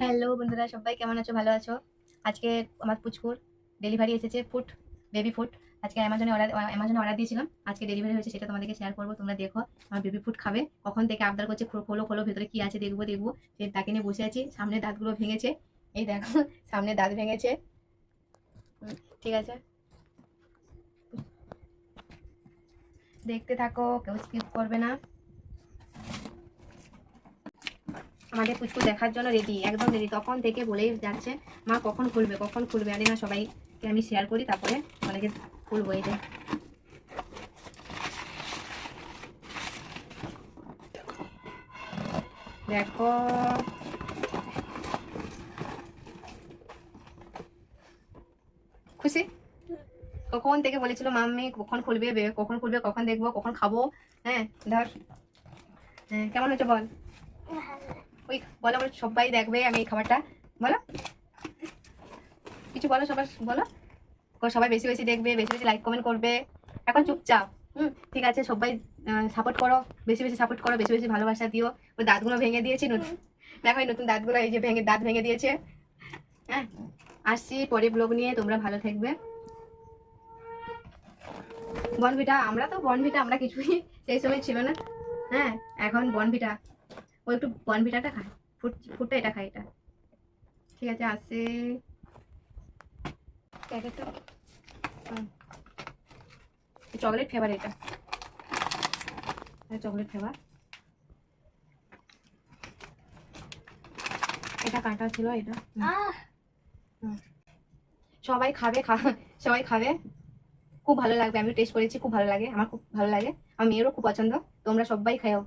Hello বন্ধুরা, সবাই কেমন আছো? ভালো আছো? আজকে আমার পুচকুর ডেলিভারি এসেছে ফুড বেবি ফুড আজকে অ্যামাজনে অর্ডার অ্যামাজনে অর্ডার দিয়েছিলাম। আজকে ডেলিভারি হয়েছে, সেটা তোমাদেরকে শেয়ার করব, তোমরা দেখো আমার বেবি ফুড খাবে, কখন থেকে আবদার করছে খোলো খোলো, ভেতরে কি আছে দেখব দেখব। সে তাকে নিয়ে বসে আছি, সামনে দাঁতগুলো ভেঙেছে, এই দেখো, সামনে দাঁত ভেঙেছে। ঠিক আছে। দেখতে থাকো, কেউ স্কিপ করবে না। আমাদের পুচকু দেখার জন্য রেডি একদম রেডি তখন থেকে বলেই যাচ্ছে, মা কখন খুলবে কখন খুলবে? আরে না, সবাইকে আমি শেয়ার করি, তারপরে অনেকে খুলবো এই দেখো। খুশি? কখন থেকে বলেছিল, মাম্মি, কখন খুলবে কখন খুলবে, কখন দেখব, কখন খাব? হ্যাঁ ধর। হ্যাঁ কেমন হচ্ছে বল? ওই বলো বলো, সবাই দেখবে আমি এই খাবারটা। বলো। কিছু বলো সবার, বলো। সবাই বেশি বেশি দেখবে, বেশি বেশি লাইক কমেন্ট করবে। এখন চুপচাপ, হুম, ঠিক আছে, সবাই সাপোর্ট করো, বেশি বেশি সাপোর্ট করো, বেশি বেশি ভালোবাসা দিও। ওই দাঁতগুলো ভেঙে দিয়েছি, নতুন। দেখো নতুন দাঁতগুলো, এই যে ভেঙে দাঁত ভেঙে দিয়েছে। হ্যাঁ আসছি পরে ব্লগ নিয়ে, তোমরা ভালো থাকবে। বনভিটা, আমরা তো বনভিটা, আমরা কিছুই সেই সময় ছিল না। হ্যাঁ এখন বনভিটা। ও একটু বনভিটাটা খায়। ফুট ফুটটা এটা খায় এটা। ঠিক আছে প্যাকেটটা চকলেট ফ্লেভার এটা। Chocolate flavour. এটা কাঁটা ছিল এটা। সবাই খাবে খা সবাই খাবে। খুব ভালো লাগবে আমি টেস্ট করেছি খুব ভালো লাগে আমার খুব ভালো লাগে। আমার মেয়েরও খুব পছন্দ। তোমরা সবাই খাও।